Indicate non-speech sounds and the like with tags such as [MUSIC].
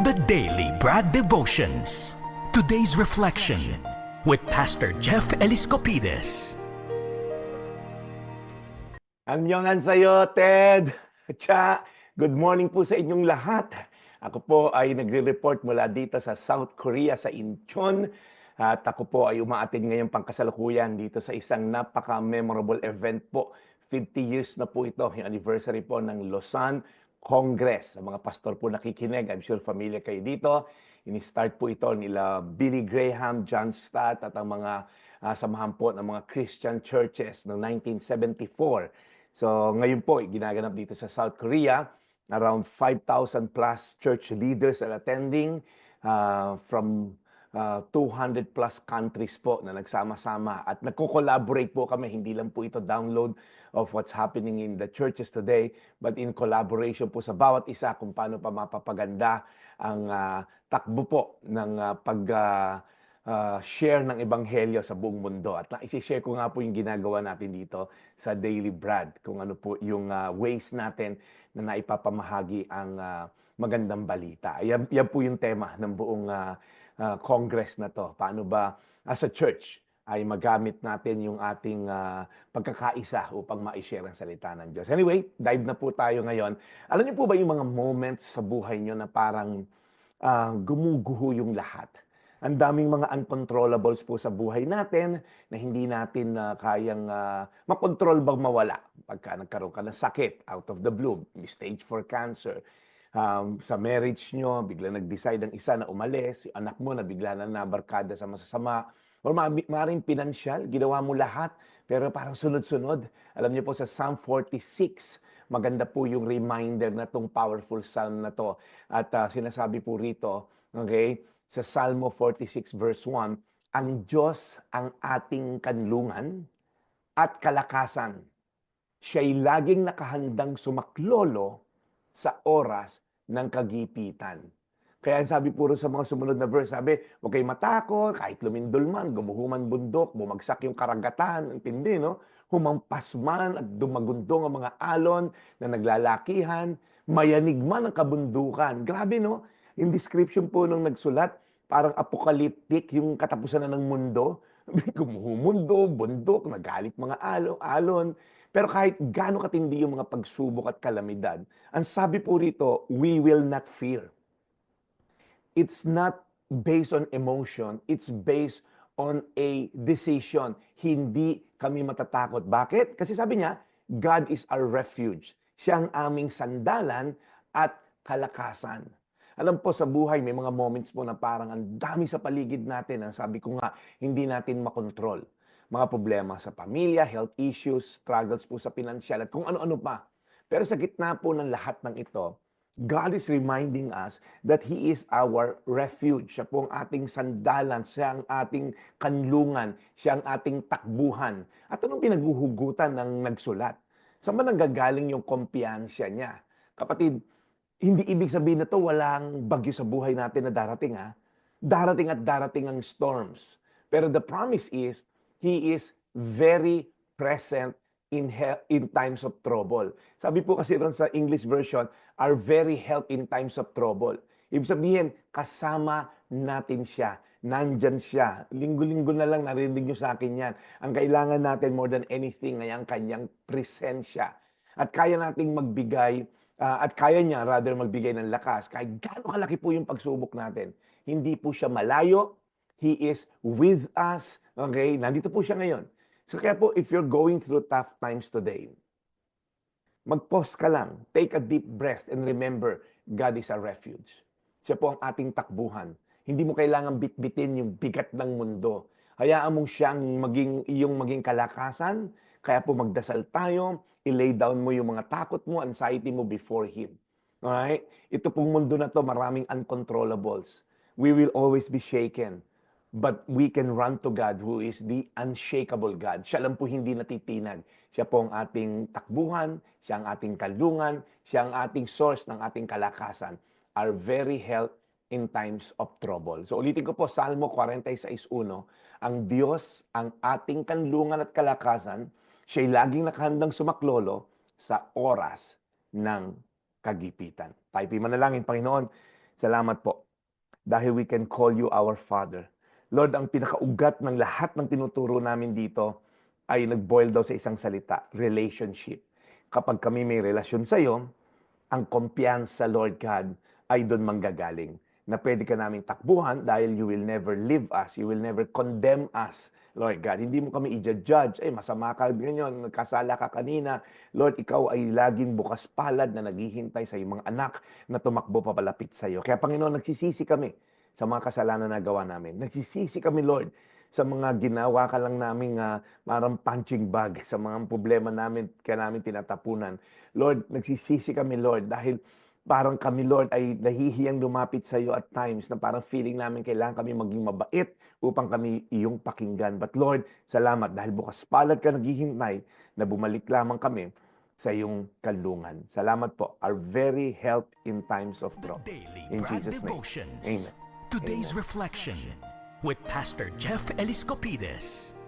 The Daily Brad Devotions. Today's reflection with Pastor Jeff Eliscopides. Annyeonghan sa'yo, Ted. Cha, good morning po sa inyong lahat. Ako po ay nagre-report mula dito sa South Korea, sa Incheon. At ako po ay umaatin ngayong pangkasalukuyan dito sa isang napaka-memorable event po. 50 years na po ito, yung anniversary po ng Lausanne Congress. Sa mga pastor po nakikinig, I'm sure familiar kayo dito. Ini-start po ito nila Billy Graham, John Stott at ang mga ah, samahan po ng mga Christian churches noong 1974. So ngayon po, ginaganap dito sa South Korea. Around 5,000 plus church leaders are attending uh, from uh, 200 plus countries po na nagsama-sama. At nagko-collaborate po kami. Hindi lang po ito download of what's happening in the churches today, but in collaboration po sa bawat isa kung paano pa mapapaganda ang ah, takbo po ng ah, pag ah, ah, share ng ebanghelyo sa buong mundo. At na-share ko nga po yung ginagawa natin dito sa Daily Brad, kung ano po yung ah, ways natin na naipapamahagi ang ah, magandang balita. Yan, yan po yung tema ng buong ah, ah, Congress na to. Paano ba as a church ay magamit natin yung ating ah, pagkakaisa upang ma-share ang salita ng Diyos. Anyway, dive na po tayo ngayon. Alam niyo po ba yung mga moments sa buhay niyo na parang ah, gumuguho yung lahat? Ang daming mga uncontrollables po sa buhay natin na hindi natin na kayang uh, makontrol bang mawala. Pagka nagkaroon ka ng sakit, out of the blue, stage for cancer, um, sa marriage nyo, bigla nag-decide ang isa na umalis, yung anak mo na bigla na nabarkada sa masasama, or ma- maaaring pinansyal, ginawa mo lahat, pero parang sunod-sunod. Alam niyo po sa Psalm 46, maganda po yung reminder na tong powerful psalm na to. At ah, sinasabi po rito, okay, sa Salmo 46 verse 1, ang Diyos ang ating kanlungan at kalakasan. Siya'y laging nakahandang sumaklolo sa oras ng kagipitan. Kaya sabi puro sa mga sumunod na verse, sabi, huwag kayong matakot, kahit lumindol man, gumuhuman bundok, bumagsak yung karagatan, ang no? Humampas man at dumagundong ang mga alon na naglalakihan, mayanig man ang kabundukan. Grabe, no? Yung description po nung nagsulat, parang apocalyptic yung katapusan na ng mundo. [LAUGHS] Gumuhumundo, bundok, nagalit mga alon, alon. Pero kahit gaano katindi yung mga pagsubok at kalamidad, ang sabi po rito, we will not fear it's not based on emotion, it's based on a decision. Hindi kami matatakot. Bakit? Kasi sabi niya, God is our refuge. Siya ang aming sandalan at kalakasan. Alam po sa buhay, may mga moments po na parang ang dami sa paligid natin. Ang sabi ko nga, hindi natin makontrol. Mga problema sa pamilya, health issues, struggles po sa pinansyal, at kung ano-ano pa. Pero sa gitna po ng lahat ng ito, God is reminding us that He is our refuge. Siya po ang ating sandalan, siya ang ating kanlungan, siya ang ating takbuhan. At anong pinaghuhugutan ng nagsulat? Saan ba nanggagaling yung kumpiyansya niya? Kapatid, hindi ibig sabihin na to walang bagyo sa buhay natin na darating ha. Darating at darating ang storms. Pero the promise is, He is very present in in times of trouble. Sabi po kasi ron sa English version, are very help in times of trouble. Ibig sabihin, kasama natin siya. Nandyan siya. Linggo-linggo na lang narinig nyo sa akin yan. Ang kailangan natin more than anything ay ang kanyang presensya. At kaya nating magbigay, ah, at kaya niya rather magbigay ng lakas. Kahit gaano kalaki po yung pagsubok natin. Hindi po siya malayo. He is with us. Okay? Nandito po siya ngayon. So kaya po, if you're going through tough times today, mag-pause ka lang, take a deep breath, and remember, God is our refuge. Siya po ang ating takbuhan. Hindi mo kailangan bitbitin yung bigat ng mundo. Hayaan mong siyang maging, iyong maging kalakasan. Kaya po magdasal tayo, ilay down mo yung mga takot mo, anxiety mo before Him. Alright? Ito pong mundo na to, maraming uncontrollables. We will always be shaken. But we can run to God who is the unshakable God. Siya lang po hindi natitinag. Siya po ang ating takbuhan, siya ang ating kalungan, siya ang ating source ng ating kalakasan. Our very help in times of trouble. So ulitin ko po, Salmo 46.1, ang Diyos ang ating kanlungan at kalakasan, siya'y laging nakahandang sumaklolo sa oras ng kagipitan. Tayo po'y manalangin, Panginoon, Salamat po. Dahil we can call you our Father. Lord, ang pinakaugat ng lahat ng tinuturo namin dito ay nag-boil daw sa isang salita, relationship. Kapag kami may relasyon sa iyo, ang kumpiyansa, Lord God, ay doon manggagaling. Na pwede ka namin takbuhan dahil you will never leave us. You will never condemn us, Lord God. Hindi mo kami i-judge. Ay, masama ka ganyan, nagkasala ka kanina. Lord, ikaw ay laging bukas palad na naghihintay sa iyong mga anak na tumakbo papalapit sa iyo. Kaya Panginoon, nagsisisi kami sa mga kasalanan na gawa namin. Nagsisisi kami, Lord, sa mga ginawa ka lang namin uh, parang punching bag [LAUGHS] sa mga problema namin, kaya namin tinatapunan. Lord, nagsisisi kami, Lord, dahil parang kami, Lord, ay nahihiyang lumapit sa iyo at times na parang feeling namin kailangan kami maging mabait upang kami iyong pakinggan. But Lord, salamat dahil bukas palad ka naghihintay na bumalik lamang kami sa iyong kalungan. Salamat po. Our very help in times of trouble. Daily In Jesus' name. Amen. Today's reflection with Pastor Jeff Eliscopides.